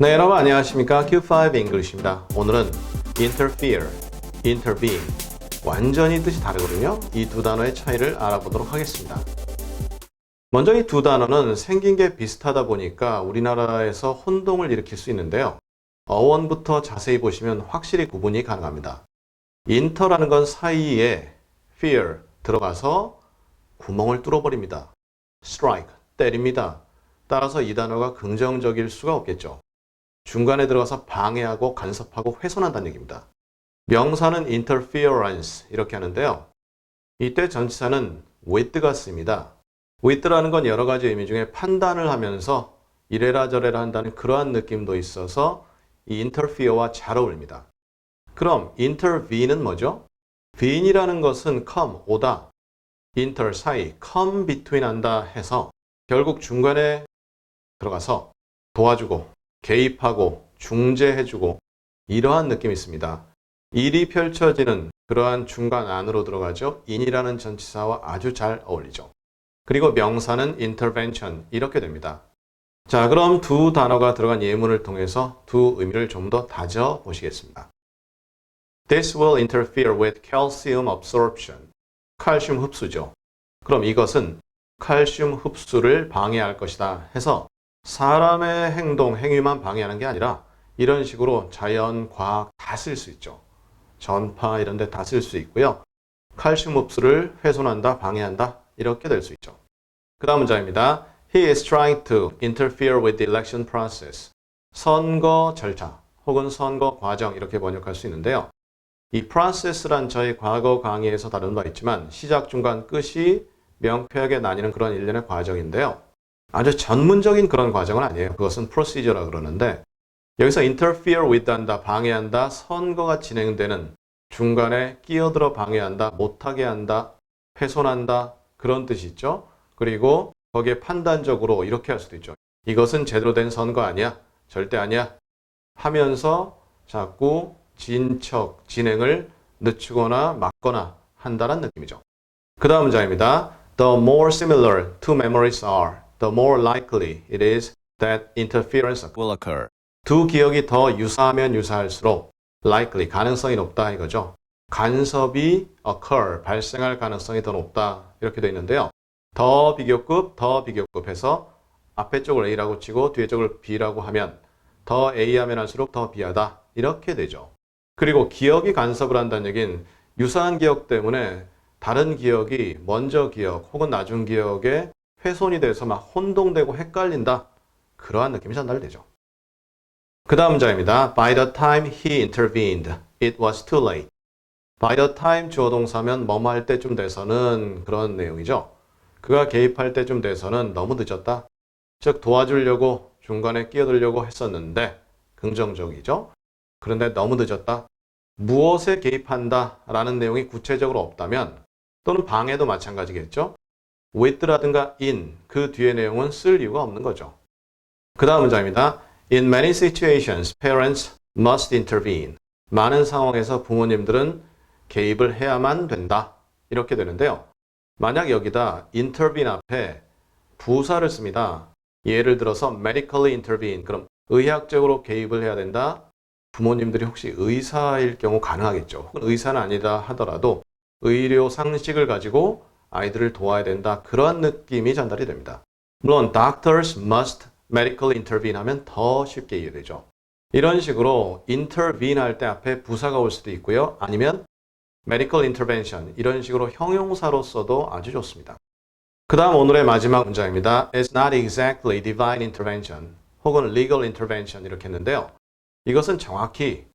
네, 여러분 안녕하십니까? Q5 English입니다. 오늘은 interfere, intervene 완전히 뜻이 다르거든요. 이 두 단어의 차이를 알아보도록 하겠습니다. 먼저 이 두 단어는 생긴 게 비슷하다 보니까 우리나라에서 혼동을 일으킬 수 있는데요. 어원부터 자세히 보시면 확실히 구분이 가능합니다. inter라는 건 사이에 fear 들어가서 구멍을 뚫어버립니다. strike 때립니다. 따라서 이 단어가 긍정적일 수가 없겠죠. 중간에 들어가서 방해하고 간섭하고 훼손한다는 얘기입니다. 명사는 interference 이렇게 하는데요. 이때 전치사는 with가 쓰입니다. with라는 건 여러 가지 의미 중에 판단을 하면서 이래라 저래라 한다는 그러한 느낌도 있어서 이 interfere와 잘 어울립니다. 그럼 intervene은 뭐죠? vene이라는 것은 come, 오다, inter, 사이, come between 한다 해서 결국 중간에 들어가서 도와주고 개입하고 중재해주고 이러한 느낌이 있습니다. 일이 펼쳐지는 그러한 중간 안으로 들어가죠. in이라는 전치사와 아주 잘 어울리죠. 그리고 명사는 intervention 이렇게 됩니다. 자, 그럼 두 단어가 들어간 예문을 통해서 두 의미를 좀 더 다져 보시겠습니다. This will interfere with calcium absorption. 칼슘 흡수죠. 그럼 이것은 칼슘 흡수를 방해할 것이다 해서 사람의 행동, 행위만 방해하는 게 아니라 이런 식으로 자연, 과학 다 쓸 수 있죠. 전파 이런 데 다 쓸 수 있고요. 칼슘 흡수를 훼손한다, 방해한다 이렇게 될 수 있죠. 그 다음 문장입니다. He is trying to interfere with the election process. 선거 절차 혹은 선거 과정 이렇게 번역할 수 있는데요. 이 process란 저희 과거 강의에서 다룬 바 있지만 시작, 중간, 끝이 명쾌하게 나뉘는 그런 일련의 과정인데요. 아주 전문적인 그런 과정은 아니에요. 그것은 procedure라 그러는데 여기서 interfere with 한다, 방해한다, 선거가 진행되는 중간에 끼어들어 방해한다, 못하게 한다, 훼손한다 그런 뜻이 있죠. 그리고 거기에 판단적으로 이렇게 할 수도 있죠. 이것은 제대로 된 선거 아니야. 절대 아니야. 하면서 자꾸 진척, 진행을 늦추거나 막거나 한다는 느낌이죠. 그 다음 문장입니다. The more similar two memories are, the more likely it is that interference will occur. 두 기억이 더 유사하면 유사할수록 likely, 가능성이 높다 이거죠. 간섭이 occur, 발생할 가능성이 더 높다 이렇게 되어 있는데요. 더 비교급, 더 비교급해서 앞에 쪽을 A라고 치고 뒤에 쪽을 B라고 하면 더 A 하면 할수록 더 B하다 이렇게 되죠. 그리고 기억이 간섭을 한다는 얘기는 유사한 기억 때문에 다른 기억이 먼저 기억 혹은 나중 기억에 훼손이 돼서 막 혼동되고 헷갈린다. 그러한 느낌이 전달되죠. 그 다음 문장입니다. By the time he intervened, it was too late. By the time 주어 동사면 뭐뭐 할 때쯤 돼서는 그런 내용이죠. 그가 개입할 때쯤 돼서는 너무 늦었다. 즉 도와주려고 중간에 끼어들려고 했었는데 긍정적이죠. 그런데 너무 늦었다. 무엇에 개입한다 라는 내용이 구체적으로 없다면 또는 방해도 마찬가지겠죠. With라든가 in 그 뒤에 내용은 쓸 이유가 없는 거죠. 그 다음 문장입니다. In many situations, parents must intervene. 많은 상황에서 부모님들은 개입을 해야만 된다. 이렇게 되는데요. 만약 여기다 intervene 앞에 부사를 씁니다. 예를 들어서 medically intervene. 그럼 의학적으로 개입을 해야 된다. 부모님들이 혹시 의사일 경우 가능하겠죠. 의사는 아니다 하더라도 의료 상식을 가지고 아이들을 도와야 된다. 그러한 느낌이 전달이 됩니다. 물론 doctors must medically intervene 하면 더 쉽게 이해되죠. 이런 식으로 intervene 할 때 앞에 부사가 올 수도 있고요. 아니면 medical intervention 이런 식으로 형용사로 써도 아주 좋습니다. 그 다음 오늘의 마지막 문장입니다. It's not exactly divine intervention 혹은 legal intervention 이렇게 했는데요. 이것은 정확히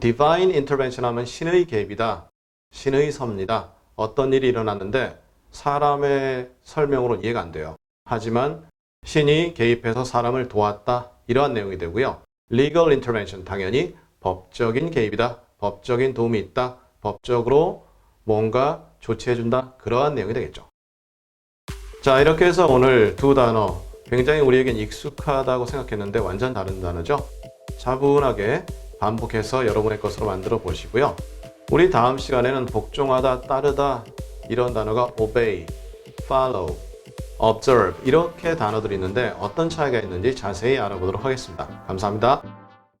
divine intervention 하면 신의 개입이다. 신의 섭니다. 어떤 일이 일어났는데 사람의 설명으로 이해가 안 돼요. 하지만 신이 개입해서 사람을 도왔다. 이러한 내용이 되고요. legal intervention 당연히 법적인 개입이다. 법적인 도움이 있다. 법적으로 뭔가 조치해준다. 그러한 내용이 되겠죠. 자, 이렇게 해서 오늘 두 단어 굉장히 우리에겐 익숙하다고 생각했는데 완전 다른 단어죠. 차분하게 반복해서 여러분의 것으로 만들어 보시고요. 우리 다음 시간에는 복종하다, 따르다 이런 단어가 obey, follow, observe 이렇게 단어들이 있는데 어떤 차이가 있는지 자세히 알아보도록 하겠습니다. 감사합니다.